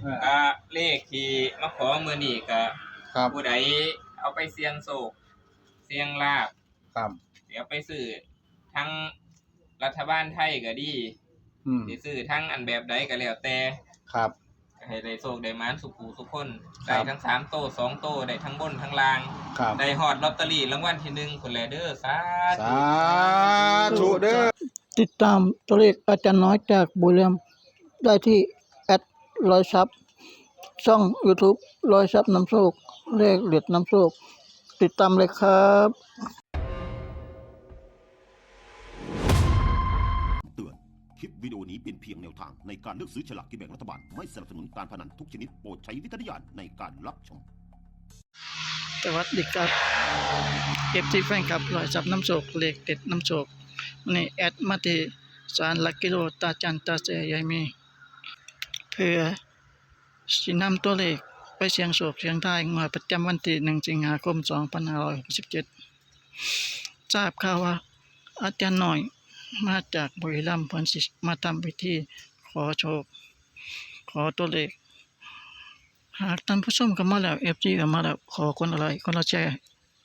เออก็เลขที่มาขอมือนี้ก็ครับผู้ใดเอาไปเสี่ยงโศกเสี่ยงลาบครับเดี๋ยวไปซื้อทั้งรัฐบาลไทยก็ดีอืมสิซื้อทั้งอันแบบใดก็แล้วแต่ครับก็ให้ได้โศกได้หมานสุขหูสุขคนครัได้บทั้งสามโตสองโตได้ทั้งบนทั้งล่าง ครับ ได้ฮอดลอตเตอรี่รางวัลที่หนึ่งคนแลเด้อสาสาธุเด้อ ติดตามตัวเลขอาจารย์น้อยจากบุรีรัมย์ได้ที่แอด ร้อยซับช่อง YouTube ร้อยซับน้ำโชคเลขเด็ดน้ำโชค ติดตามเลยครับเตือนคลิปวิดีโอนี้เป็นเพียงแนวทางในการเลือกซื้อฉลากกินแบ่งรัฐบาล ไม่สนับสนุนการพนันทุกชนิดโปรดใช้วิจารณญาณในการรับชม สวัสดีครับเอฟซีแฟนครับร้อยซับน้ำโชคเลขเด็ดน้ำโชควันนี้แอดมาที่สารหลักกิโลตาจันตาเจยายมีเพื่อสินำตัวเลขไปเสียงโศกเสียงทายงวดประจำวันที่1สิงหาคม2567ทราบข่าวว่า อาจารย์หน่อยมาจากบุรีรัมย์เพิ่นสิมาทำพิธีขอโชค ขอตัวเลข หากท่านผู้ชมเข้ามาแล้ว FG เข้ามาแล้วขอคนอะไรคนละแชร์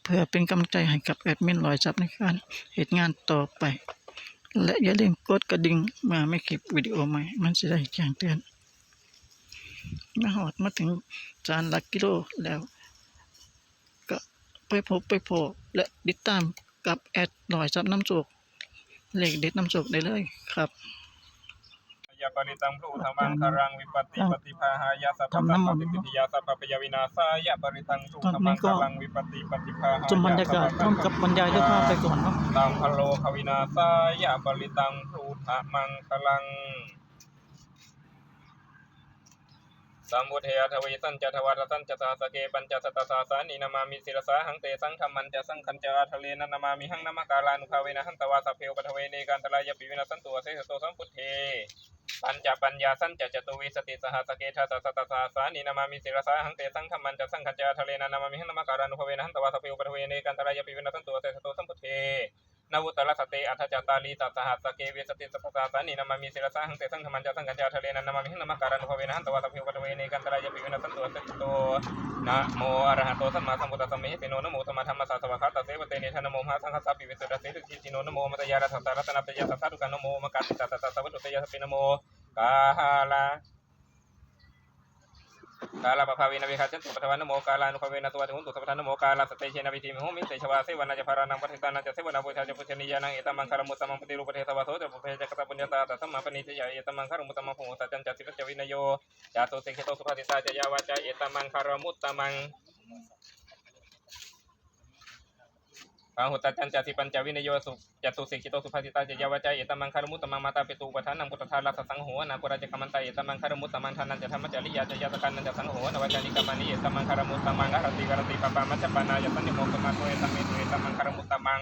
เพื่อเป็นกำลังใจให้กับแอดมินลอยจับในการเหตุงานต่อไป และอย่าลืมกดกระดิ่งมื่อไม่คลิปวิดีโอใหม่ มันจะได้แจ้งเตือน มาหอดมาถึงจานหลักกิโลแล้ว ก็ไปพบไปโพบและติดตามกับแอดลอยจับน้ำโจกเลขเด็ดน้ำโจกได้เลยครับยาปริตังพระอุทมังคารังวิปัตติปฏิภาหายาสัพพะทำสัน้ำมมัปนติปิติยาสัพพะปยาวินาศายาปริตังสุขมังคารังวิปัตติปฏิภาหายาชมบรรยากาศพร้อมกับบรรยายด้วยภาพไปก่อนเนาะตังพะโลควินาศายาปริตังพระอุทมังคารัง สัมพุทเทอทวีสันจทวัตสันจสาสเกปัญจสตตาสาสานินามามิศิรสาหังเตสังคัมมันจะสังคัญจอาทะเลนะนามามิหังนามกาลานุภาเวนะหันตวาสเพวปทเวเนกันตรายปิวินาสันตัวเสสโตสัมพุทเทปัญจปัญญาสัญจจตุวิสติสหสเกทัสสะตสาสานินามามิศิรสาหังเตสังคัมมันจะสังคัญจอาทะเลนะนามามิหังนามกาลานุภาเวนะหันตวาสเพวปทเวเนกันตรายปิวินาสันตัวเสสโตสัมพุทเท นวุตละสเตอัทจตาลีตัสหัสเกเวสติสัพพะสานินามามิศิรสาหังเตสังคัมมันจสังคัญจอาทะเลนะนนามามิหังนามกาลานุภเวนะหันตวาสพเพวปทเวเนกันตรายปิวินาสันตัวเสสโตนะโมอระหะโตสัมมาสัมพุทธัสสะเมหิติโนนโมธรรมธรรมสสะสวะคะตะเสวเตเนธนโมมหาสังฆสัพพิวิสุทธิเสตุจิติโนนโมมัตยารัสสะรัตนะตยาสัสสะทุกะนะโมมกัสสะตะตะสะวัตถุตยาสปินโมกาหาลา กาลาปะภาเวนะวิคัจจตุปะทวานุโมกาลานุภเวนตุวัสดิหุนตุสัพพานุโมกาลาสเตเชนะวิธิมิหุมิเตชวาเสวนาจะภารานังปฏิตานังจะเสวนาบูชาจะปุชนียานังเอตมังคารมุตตมังปฏิรูปเทสวาโสจะปุเพจะกตปุญญาตาตัสมมาปณิทิยาเอตมังคารมุตตมังภูตัจจันจะสิกจวินโยจาตุสิกขโตสุภาติตาจยาวาจาเอตมังคารมุตตมัง ปาหุตจันจสิปัญจวินโยสุจตุสิกิโตสุภาสิตาเจยวจาเอตมังคารมุตตมังมาตาปิตุปทานังพุทธทารัสสังโหนาปุราจกมันตาเอตมังคารมุตตมังทานันจะธรรมจริยาจะยตกันนันจะสังโหนวจานิกามานิเอตมังคารมุตตมังอรติกรติปปามัจจปานายสันนิโมกมาโตเอตเมตุเอตมังคารมุตตมัง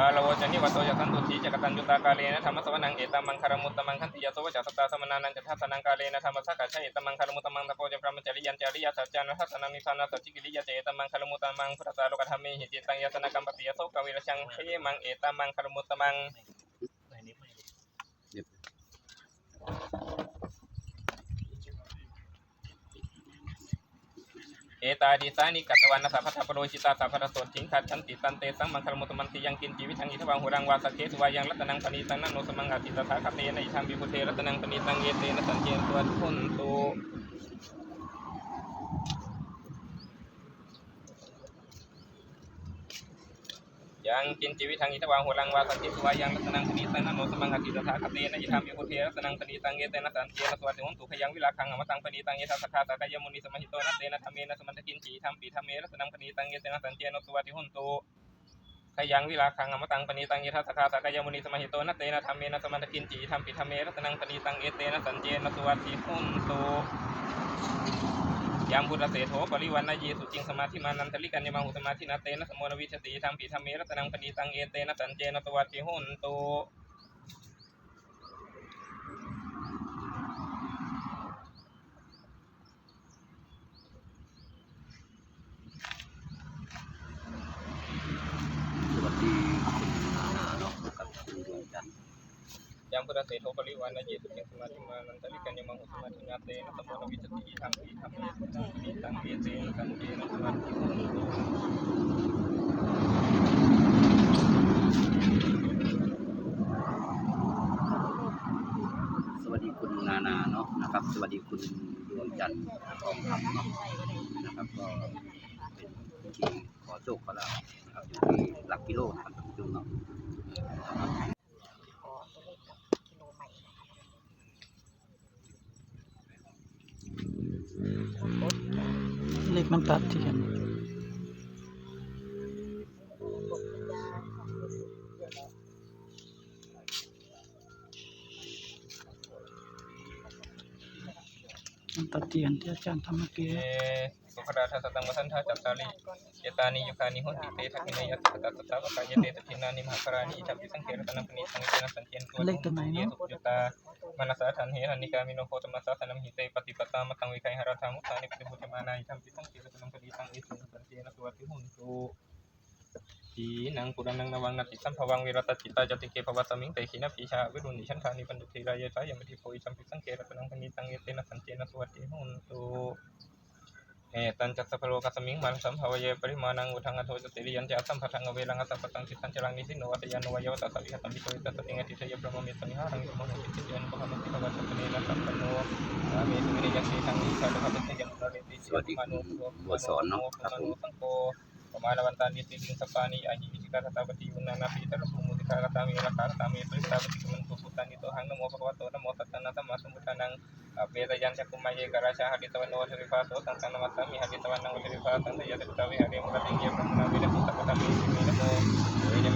พาลโวจันนิวัตโตยสันตุทีจัก ตากาเลนะธรรมสวนังเอตัมังคารมุตตมังคันติยาสวจัสตตาสมนานันจะทัสนังกาเลนะธรรมสักกะชะเอตัมังคารมุตตมังตะโพจะพระมจริยันจริยสัจจานะทัสนังนิสานาสัจจิกิริยะเจตัมังคารมุตตมังพุทธสาโลกธรรมีหิจิตังยสนกัมปติยโสกวิรชังเขมังเอตัมมังคารมุตตมัง เอตาดิสานิกัตวันนะสัพพะทะปโรจิตาสัพพะทะโสทิงขัดชันติตันเตสังมังคารมุตมันติยังกินจีวิทังอิทวังหุรังวาสเคสุวายังรัตนังปณีตังนันโนสมังอาติตถาคเตนะอิทังวิพุเทรัตนังปณีตังเยเตนะสันเจนตัวทุนตุ กินจีวิทังอิทวังหุรังวาสกเคสุวายังรัตนังปณีตังนันโนสมังอติตถาคเตนะอิทังวิพุเทรัตนังปณีตังเยเตนะสันเจนสวัสดิหุนตุขยังวิลาคังอมตังปณีตังเยทัสคาสากายมุนีสมหิโตนะเตนะธรรมเมนะสมันตกินจีธรรมปีธรรมเมรัตนังปณีตังเยเตนะสันเจนสวัสดิหุนตุขยังวิลาคังอมตังปณีตังเยทัสคาสากายมุนีสมหิโตนะเตนะธรรมเมนะสมันตกินจีธรรมปิธรรมเมรัตนังปณีตังเอเตนะสัญเจนะสวัติหุนโต ยามบุตรเสโถปริวันนายีสุจิงสมาธิมานันทลิกันยมังหุสมาธินาเตนะสมโนวิชติธรรมปิธรรมเมรัตนังปณีตังเอเตนะตันเจนะตวัติหุน โตพุทธเสโทปริวานะเยสุขิสมาธิมานันตริกัญญมังหุสมาธิญาเตนะสมโนวิจติธรรมปีธรรมเยสุตังปีตังเยเตนะสังเยนะสมาธิสวัสดีคุณนานาเนาะนะครับ สวัสดีคุณดวงจันทร์ทองคำเนาะนะครับก็เป็นพิธีขอโชคขอลาภนะครับอยู่ที่หลักกิโลนะครับท่านผู้ชมเนาะ เล ขียนที่อาจารย์ทำเมื่อกี้สุขราชาสตังวสันทาจัตตาลิเยตานิยุคานิหุติเตทักินยัสสะตัสสะวกายเตตถินานิมหาคารานิจัมปิสังเกรตนัปณิสังเกนสันเทียนตัวเลขตัวไหนเนอะสุจตามนัสสะทันเหหันนิกามิโนโคตมัสสะสนัมหิเตปฏิปตามตังวิคัยหราธามุตานิปฏิบุติมานายิจัมปิสังเกรตนัปณิสังเอสุสันเทียนะสวัสดิหุนตุ ทีนังปุรานังนวังนาติสัมภวังวิรตจิตาจติเกภวตมิงเตขินะปีชาวิรุณิชันทานิปันตุทีรายะสายมติโพอิจัมปิสังเกรตนังปณิสังเอเตนะสันเทียนะสวัสดิหุนตุเอตันจัสสะพโลกัสมิงมันสัมภวเยปริมาณังอุทังอโทจติริยันจะสัมพัทังอเวลังอสัพพตังสิทันจรังนิสิโนวัตยันโนวยวตัสสะวิหตัมปิโกวิตัสสะติงอติเทยพระมมิสมิหารังยมโนติติยันปะหมันติภวัตตเนนะสัพพโนอาเมตุเมยัสสิทังนิสัตถะติยันระเรติสวัสดีคุณบัวสอนเนาะครับผม สังโฆปมาณวันตานิติลิงสปานิอาหิวิจิกาตตาปฏิอุณานาปิ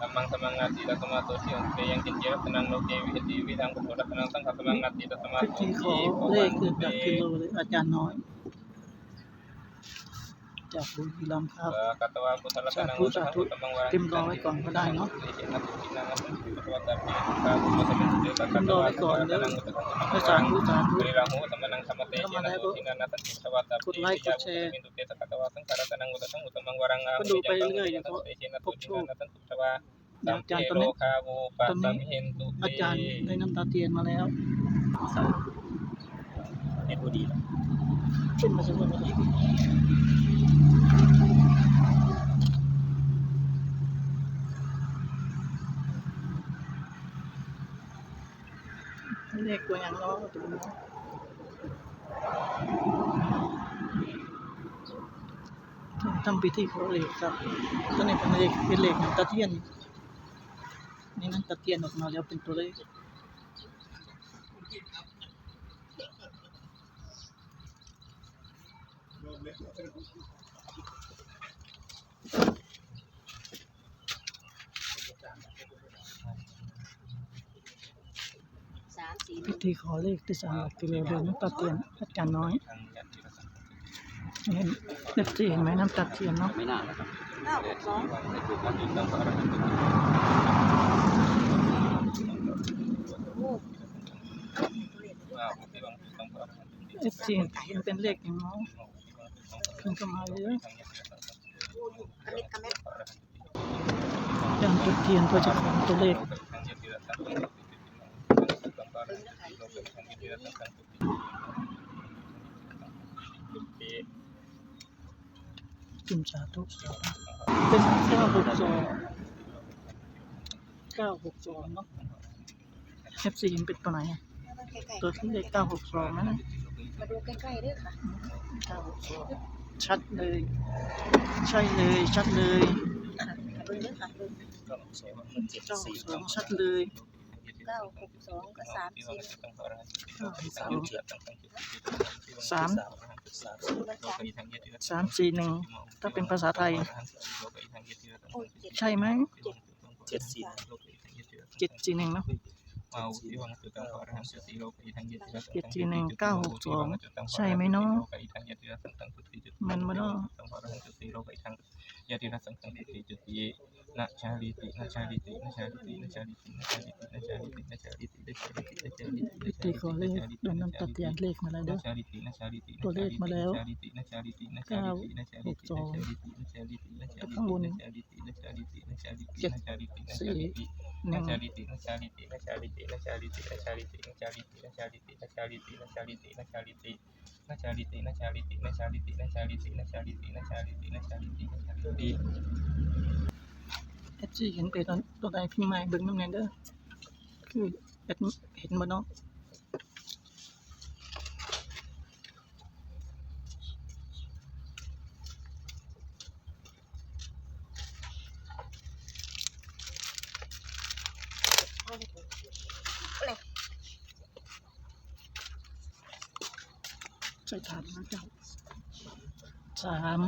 Samang Samang Nati Tukamatu Tiun Yang Kinjira Tanang Loke Vidati Vitang Kutura Tanang Sangha Samang Nati พิ Tukamatu ธีขอเลขคือจากกิโลเลยอาจารย์น้อย จากบุรีรัมย์ครับ Katawa Putala Tanang Satu, satu. Tamang Warang เต็มร้อยก่อนก็ได้เนาะ Tim รอไปก่อนเด้อให้สาธุสาธุ Rahu temanang sama teh Sama cina deh, Bu. cina natan sawata Kut like, kut share. mintu teh katawa sang kara tanang utasang utamang warang Kut ดูไปเรื่อยๆเฉพาะ cina พบโชค natan sawa เดี๋ยวอาจารย์ตอนนี้คาบูปัตตมิหินตุอาจารย์ได้น้ำตาเทียนมาแล้วเอ็ดดี ขึ้นมาสักวันนี้เลขตัวอย่างเนาะตัวนี้ทำพิธีขอเลขครับตัวนี้เป็นเลขเป็นเลขน้ำตาเทียน นี่น้ำตาเทียนออกมาแล้วเป็นตัวเลข สามสี่ พิธีขอเลขที่สามหลักกิโลเดือนน้ำตาเทียนอาจารย์น้อยเห็นเล็บที่เห็นไหมน้ำตาเทียนเนาะไม่น่านะครับเก้าหกสองโอ้เล็บที่เห็นเป็นเลขอย่างน้อยขึ้นก็มาเลยคณิตคณิตอาจารย์จุดเทียนเพื่อจะขอตัวเลขจุ่มสาธุเป็นเก้าหกสองเก้าหกสองเนาะเอฟซีเป็นตัวไหนอะตัวที่เลขเก้าหกสองนะมาดูใกล้ๆด้วยค่ะเก้าหกสอง ชัดเลย ใช่เลย ชัดเลยเก้าสองชัดเลยเก้าหกสองกับสามสาหกสามสามสี่หนึ่งถ้าเป็นภาษาไทย ใช่ไหมเจ็ดสี่เจ็ดสี่หนึ่งเนาะเจ็ดจีหนึ่งเก้าหกสองใช่ไหมเนาะ มันมันเนาะสังขารหังจุติโลกไปทางยาตินัสังขังติจุติ นะชาลิตินะชาลิตินะชาลิตินะชาลิตินะชาลิตินะชาลิตินะชาลิตินะชาลิตินะชาลิตินะชาลิติตีขอเลขโดนน้ำตาเตีนเลขมาแล้วเด้อชาลิตินะชาลิติตัวเลขมาแล้วชาลิตินะชาลิตินะชาลิตินะชาลิตินะชาลิตินะชาลิตินะชาลิติข้างบนนะชาลิตินะชาลิตินะชาลิติเจ็ดนะชาลิตินะชาสี่ลิติ เอฟซีเห็นเป็นตัวใดพิมพ์มาให้เบิ่งน้ำแน่เด้อคือเอ็ดเห็นบ่เนาะ ใส่ถามนะเจ้าสาม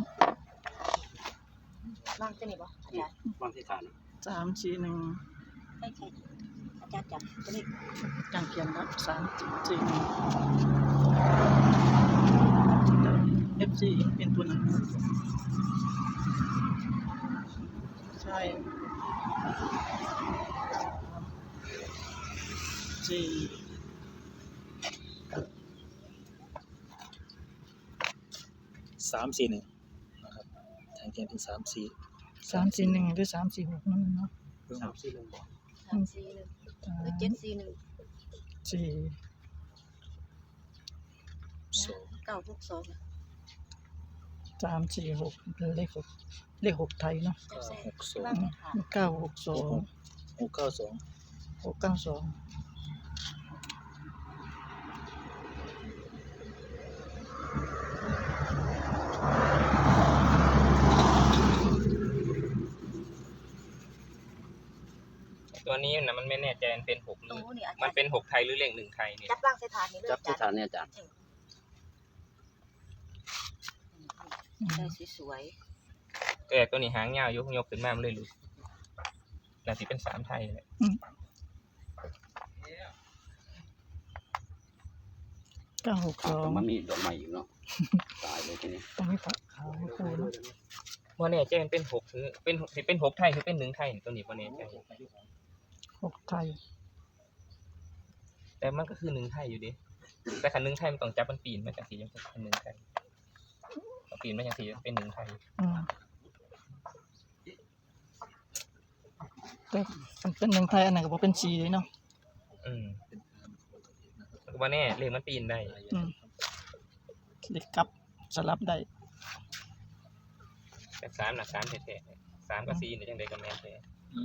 บ้างจะนี่บ่อาจารย์ วางที่ฐาน สามสี่หนึ่งไม่ใช่อาจารย์จับตัวนี้จางเขียนครับสามสี่หนึ่งเอฟซีเป็นตัวหนึ่งใช่สี่สามสี่หนึ่งนะครับทางเกมเป็นสามสี่ สามสี่หนึ่งหรือสามสี่หกนั่นเนาะสามสี่หนึ่งสามสี่หนึ่งหรือเจ็ดสี่หนึ่งสี่สองเก้าหกสองสามสี่หกเป็นเลขหกเลขหกไทยเนาะจับใส่หกสองบ้างไม่ขาดเก้าหกสองหกเก้าสองหกเก้าสอง ตัวนี้นะมันไม่แน่ใจมันเป็นหกหตรรืงอนู้นนี่อามัจานรย์เป็นหกไทยหรือเลขหนึ่งไทยเนี่ยจับล่างใส่ฐานนี่เลยจับอาจารย์ที่ฐานเนี่ยอาจารย์ได้สวยแต่ตัวนี้หางยาวยกยกขึ้นมามันเลยหลุดน่าจะเป็นสามไทยเลยเก้าหกสองมันมีดอกไม้อีกเนาะตายเลยทีนี้ตรงนี้ฝักขาวคูเนาะว่าแน่ใจมันเป็นหกหรือเป็นสิเป็นหกไทยหรือเป็นหนึ่งไทยตัวนี้ว่าแน่ใจ หกไทย แต่มันก็คือหนึ่งไทยอยู่ดิแต่คันหนึ่งไทยมันต้องจับมันปีนมาจากสียังเป็นหนึ่งไทยเอาปีนมาจากสีเป็นหนึ่งไทยอืมแต่มันเป็นหนึ่งไทยอันไหนก็บอกเป็นสี่เลยเนาะอืมว่าแน่เลขมันปีนได้อืมเล็กกลับสลับได้แต่สามนะสามแท้ๆสามกับสี่เนี่ยยังไงกับแม่นแท้อื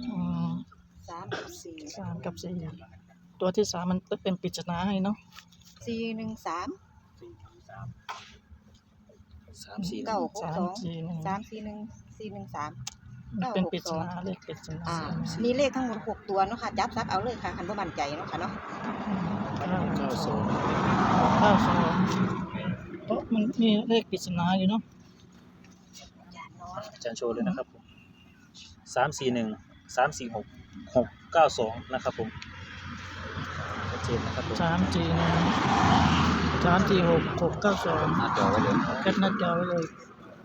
มๆ สามกับสี่สามกับสี่ตัวที่สามมันเป็นปริศนาให้เนาะสี่หนึ่งสามสามสี่หนึ่เก้างหกสาสมองสี่หนึ่งสามสี่หนึ่งสี่หนึ่งสามมันเป็นปริศนาเลขปริศนาอ่ามีเลขทั้งหมดหกตัวเนาะค่ะ จับซับเอาเลยค่ะคันบ่มั่นใจเนาะค่ะเนาะเก้าเก้าสองเก้าสองเพราะมันมีเลขปริศนาอยู่เนาะอาจารย์น้อยอาจารย์โชว์เลยนะครับผมสามสี่หนึ่งสามสี่หก หกเก้าสองนะครับผมชัดเจนนะครับผมสามสี่หนึ่งสามสี่หกหกเก้าสองหน้าจอไว้เลยแคปหน้าจอไว้เลย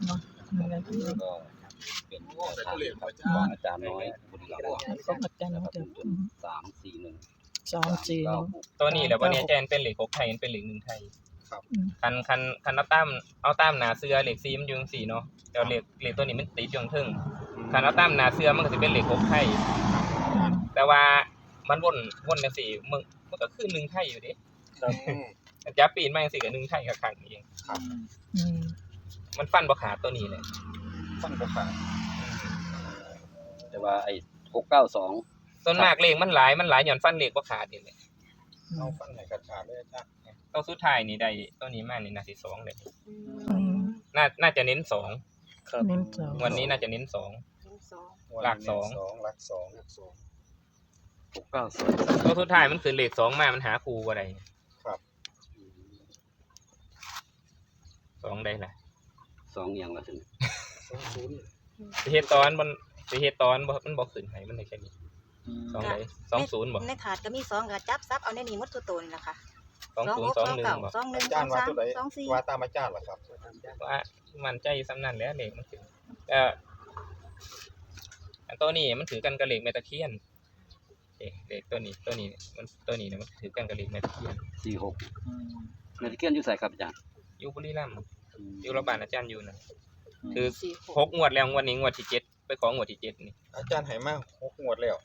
เนาะนี่แหละคือแล้วก็เป็นแนวทางของอาจารย์น้อยบุญหลักของอาจารย์นะครับอืมสามสี่หนึ่งสามสี่หนึ่งตัวนี้แหละว่าแน่ใจมันเป็นเลขหกไทยมันเป็นเลขหนึ่งไทยอืมคันคันคันเอาตั้มเอาตั้มหนาเสื้อเลขซีมันอยู่จังสี่เนาะแต่เลขเลขตัวนี้มันติดอยู่ข้างเทึงคันเอาตั้มหนาเสื้อมันก็จะเป็นเลขหกไทยอืม แต่ว่ามันวนวนจังสี่มึงมันก็คือหนึ่งไทยอยู่ดิครับจับปีนมาจังสี่กับหนึ่งไทยกับขังเองอืมมันฟันบ่ขาดตัวนี้เลยฟังกระฟังแต่ว่าไอ้หกเก้าสองส่วนมากเลขมันหลายมันหลายหย่อนฟันเลขบ่ขาดนี่แหละเอาฟังไหนกระขาดเลยจ้ะตัวสุดท้ายนี่ได้ตัวนี้มานี่น่าสิสองเลยอืมน่าน่าจะเน้นสองครับเน้นสองวันนี้น่าจะเน้นสองสองหลักสอง หลักสองหลักสองห กเก้าสองตัวสุดท้ายมันคือเลขสองมา มันหาครูบ่ได้ครับสองได้ล่ะสองอย่างละถึงสองศูนย์สิเฮ็ดตอนมันสิเฮ็ดตอนบ่มันบ่ขึ้นให้มันได้แค่นี้อสองไหนสองศูนย์บ่ในถาดก็มีสองก็จับซับเอาในนี้หมดตัวโตนี่แหละค่ะสองศูนย์สองหนึ่งเก้าบ่สองหนึ่งอาสจาอรงย์ว่าสามตัวใดสองสี่ว่าตามอาจารย์เหรอครับว่ามันใจอยู่ซ้ำนั่นแหล้วเลขมันถือเอ่ออันตัวนี้มันถือกันกับเลขแมตะเคียน เอ๊ะเลขตัวนี้ตัวนี้มันตัวนี้นะมันถือกันกับเลขแมตะเคียนสี่หกเงินที่เกี้ยนอยู่ใส่ครับอาจารย์อยู่บุรีรัมย์อยู่ระบาดอาจารย์อยู่นะคือสี่หหกกงวดแล้วงวดนี้งวดที่เจ็ดไปของวดที่เจ็ดนี่อาจารย์ให้มาหกงวดแล้ว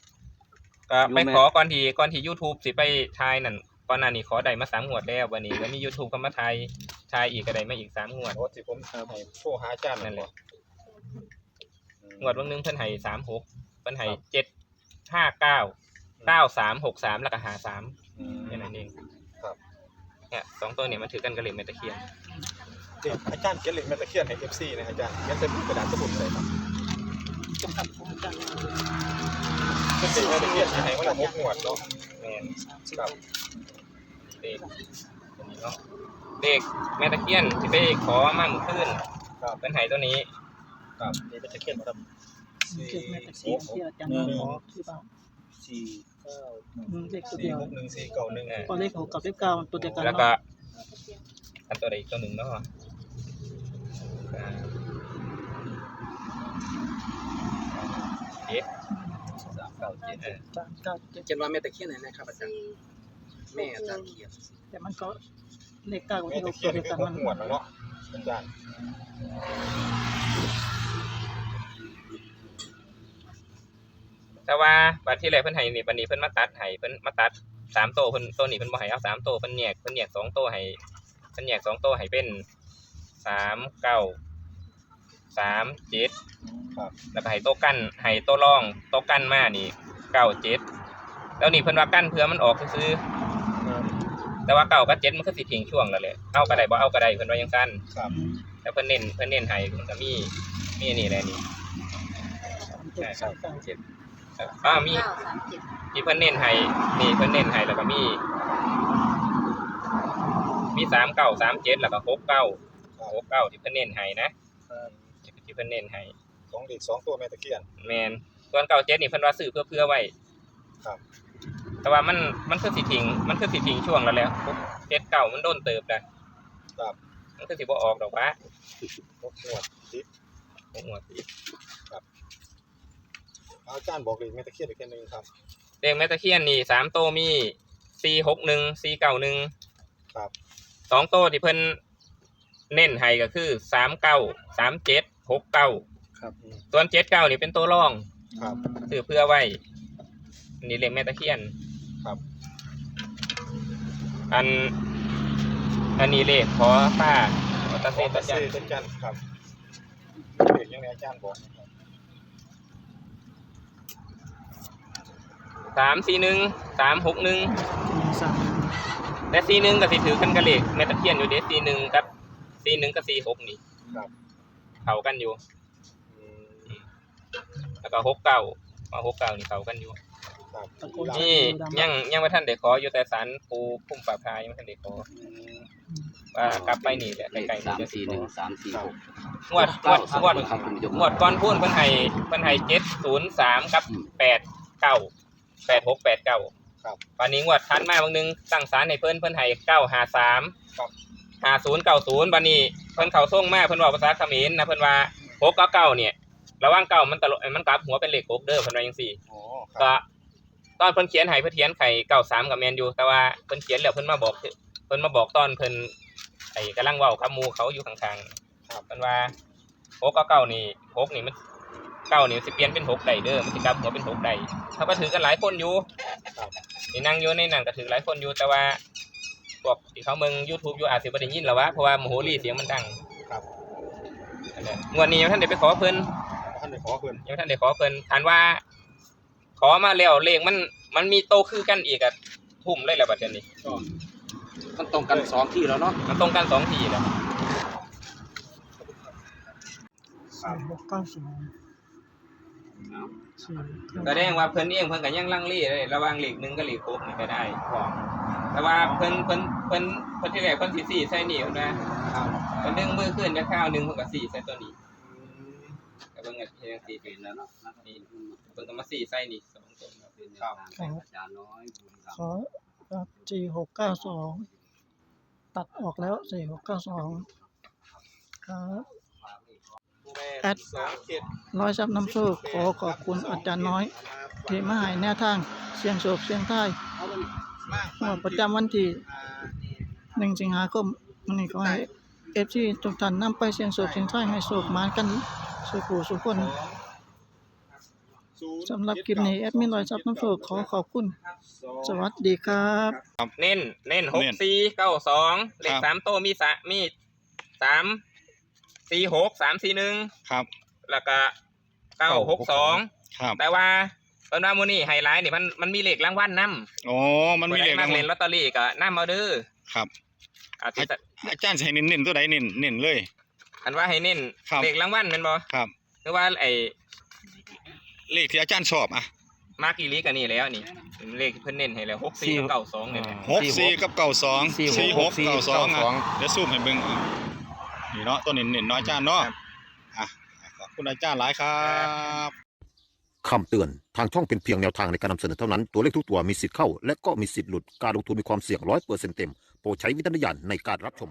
ก็ไปขอก่อนที่ก่อนที่ YouTube สิไปทายนั่นก่อนหน้านี้ขอได้มาสามงวดแล้ววันนี้ก็มี YouTube ก็มาทายทายอีกก็ได้มาอีกสามงวดโอ้ที่ผมให้โทรหาอาจารย์นั่นแหละอืมงวดวันนึงเพิ่นให้สามหกเพิ่นให้เจ็ดห้าเก้า เก้าสามหกสามแล้วก็หาสามอืม แค่นั้นเองครับ เนี่ยสองตัวเนี่ยมันถือกันกับเหล็กเมตะเคียนเด็กอาจารย์เขียนเหล็กแมตะเคียนให้ FC นะอาจารย์เขียนใส่กระดาษสมุดเลยครับจำกัดของอาจารย์เขียนเหล็กแมตะเคียนให้มาแล้วหกงวดเนาะแม่นครับเด็กตัวนี้เนาะเด็กแม่ตะเคียนที่ไปขอมาเมื่อคืนครับเป็นไห้ตัวนี้ครับนี่เป็นตะเคียนครับสี่เจ็ดแม่ตะเคียนที่อาจารย์น้อยขอที่บ้านสี่เก้าหนึ่ง อืมเลขตัวสี่เดียวหกหนึ่งสี่เก้าหนึ่งพอเลขหกกับเลขเก้ามันตัวเดียวกันแล้วก็เนาะอันตัวใดอีกตัวหนึ่งเนาะอ่าเจ็ดสามเก้าเจ็ดเออสามเก้าเจ็ดเขียนว่าแม่ตะเคียนไหนนะครับอาจารย์แม่อาจารย์เขียนแต่มันก็เลขเก้ากับแม่เลขหตะกเคีตัยนวเดียวคืกัอนหมักนงวดแล้วเนาะอาจารย์ แต่ว่าบัดที่แรกเพิ่นให้นี่บัดนี้เพิ่นมาตัดให้เพิ่นมาตัดสามโตวเพิ่นตัวนี้เพิ่นบ่ให้เอาสามโตวเพิ่นแยกเพิ่นแยกสองโตวให้เพิ่นแยกสองโตวให้เป็นสามเก้าสามเจ็ดครับ แล้วก็ให้โตวกั้นให้โตวร่องโตวกั้นมานี่เก้าเจ็ดแล้วนี่เพิ่นว่ากั้นเพื่อมันออกซื่อๆแต่ว่าเก้ากับเจ็ดมันคือสิทิ้งช่วงแล้วแหละเอาก็ได้บ่เอาก็ได้เพิ่นว่าจังซั่นครับแล้วเพิ่นเน้นเพิ่นเน้นให้มันก็มีมีอันนี่แหละนี่เจ็ดสามเก้า เจ็ดอ่ามีเก้าสามเจ็ดที่เพิ่นเน้นให้นี่เพิ่นเน้นให้แล้วก็มี มีสามเก้าสามเจ็ดแล้วก็หกเก้าหกเก้าที่เพิ่นเน้นให้นะที่เพิ่นเน้นให้สองเด็กสองตัวแม่ตะเคียน แมนส่วนเก้าเจ็ดนี่เพิ่นว่าซื้อเพื่อเพื่อไว้ครับ แต่ว่ามันมันคือสิทิ้งมันคือสิทิ้งช่วงแล้วแหล้วเจ็ดเก้ามันโดนเติบนะครับ มันคือสิบ่ออกดอกวะหกงวดติดโอ้โห อาจารย์บอกเลยแม่ตะเคียนอีกแค่นึงครับเลขแมตตะเคียนนี่สามโตวมีสี่หกหนึ่งสี่เก้าหนึ่งครับสองโตวที่เพิ่นเน้นให้ก็คือสามเก้าสามเจ็ดหกเก้าครับส่วนเจ็ดเก้านี่เป็นตัวรองครับซื้อเพื่อไว้อันนี่เลขแม่ตะเคียน ครับอัน อันนี้เลขขอป้าขอตาเซเต้ตาจันต้นจันทร์ครับเด็กยังไงอาจารย์บอกครับ สามสี่หนึ่งสามหกหนึ่งหนึ่งสามและสี่หนึ่งก็สิถือกันกับเลขแม่ตะเคียนอยู่เด้สี่หนึ่งกับสี่หนึ่งกับสี่หกนี่ครับ เขากันอยู่อืมแล้วก็หกเก้ามาหกเก้านี่เขากันอยู่ ครับตะโกนนี่ ยังยังไม่ท่านได้ขออยู่แต่สารปูพุ่มป่าพายยังไม่ท่านได้ขออืมว่ากลับไปนี่แหละเลขไกลๆสามนี่จะสิสี่ขหนึ่งอสามสี่หกงวดงวดงวด ครับคุณผู้ชมงวดก่อนพูนเพิ่นให้เพิ่นให้เจ็ดศูนย์สามกับแปดเก้า แปดหกแปดเก้าครับวันนี้งวดทันมาบางนึงตั้งศาลให้เพิ่นเพิ่นให้เก้าหาสามครับ หาศูนย์เก้าศูนย์วันนี้เพิ่นเข้าส่งมาเพิ่นบอกภาษาเขมรนะเพิ่นว่าหกกับเก้าเนี่ยระหว่างเก้ามันตลกมันกลับหัวเป็นเลขหกเด้อเพิ่นว่าจังซี่อ๋อคก็รับตอนเพิ่นเขียนให้เพิ่นเขียนไข่เก้าสามกับแมนอยู่แต่ว่าเพิ่นเขียนแล้วเพิ่นมาบอกเพิ่นมาบอกตอนเพิ่นไอ้กำลังเว้ากับหมู่เขาอยู่ข้างๆครับเพิ่นว่าหกกับเก้านี่หกนี่มัน เก้านี่สิเปลี่ยนเป็นหกได้เด้อมันสิกลับหัวเป็นหกได้เขาก็ถือกันหลายคนอยู่ครับนี่นั่งอยู่ในนั่นก็ถือหลายคนอยู่แต่ว่าพวกที่เขาเมือง YouTube อยู่อาจสิบ่ได้ยินแล้ววะเพราะว่าโมโหรีเสียงมันดังครับนั่นแหละงวดนี้ยังบ่ท่านได้ไปขอเพิ่นท่านได้ขอเพิ่นยังบ่ท่านได้ขอเพิ่นถามว่า ขอมาแล้วเลขมันมันมีโตคือกันอีกอะทุ่มเลยแล้วบัดเดี๋ยวนี้มันตรงกันสองที่แล้วเนาะมันตรงกันสองทีแล้วสามหกเก้าสองสี่เก้า แสดงว่าเพิ่นเองเพิ่นก็ยังลังเลเลยระหว่างเลขหนึ่งกับเลขหกนี่ก็ได้พอแต่ว่าเพิ่นเพิ่นเพิ่นเพิ่นที่แรกเพิ่นสิสี่ใส่นี่เพิ่นว่าเพิ่นดึงมือขึ้นจะข้าวหนึงเพิ่นก็สี่ใส่ตัวนี้แต่เพิ่นก็เฮ็ดจังซี่เป็นแล้วเนาะนะครับนี่เพิ่นก็มาสี่ใส่นี่สองตัวครับเป็นแนวทางของอาจารย์น้อยบุญขอครับสี่หกเก้าสองตัดออกแล้วสี่หกเก้าสองครับ แอดสองเจ็ดร้อยซับน้ำโชค ขอขอบคุณอาจารย์น้อย ที่มาให้แนวทางเสียงโศกเสียงท้ายงวดประจำวันที่หนึ่งสิงหาคมวันนี้ขอให้เอฟซีทุกท่านนำไปเสียงโศกเสียงท้ายให้โศกมากันสุขูสุขคนสำหรับคลิปนี้แอดมินร้อยซับน้ำโชคขอขอบคุณ สวัสดีครับ เน้นเน้นหกเน้นสี่เก้าสองเลขครับสามโตวมีสะมีสาม สี่หกสามสี่หนึ่งครับแล้วก็เก้าหกสองครับแต่ว่าตอนว่ามูนี่ไฮไลท์นี่มันมันมีเลขรางวัลนำโอ้มันมีเลขมารางวัเล่ลนลอตเตอรี่ก็นำเอาเด้อครับอาทิตย์อาจารย์จะให้เน้นๆตัวใดเน้นเน้นเลยอันว่าให้เน้นครับเลขรางวัลแม่นบ่ครับหรือว่าไอ้เลขที่อาจารย์ชอบอะมาร์กอีลีกันนี่แล้วนี่เลขเพิ่นเน้นให้แล้วหกสี่กับเก้าสองเนี่ยแหละหกสี่กับเก้าสองสี่หกสี่หกสี่เก้าสองเก้าสองอะเดี๋ยวซูมให้เบิ่งอะ นี่เนาะตัวเน้นๆเนาะอาจารย์เนาะอะขอบคุณอาจารย์หลายครับคำเตือนทางช่องเป็นเพียงแนวทางในการนำเสนอเท่านั้น ตัวเลขทุกตัวมีสิทธิ์เข้า และก็มีสิทธิ์หลุด การลงทุนมีความเสี่ยงร้อยเปอร์เซ็นต์เต็ม โปรดใช้วิจารณญาณในการรับชม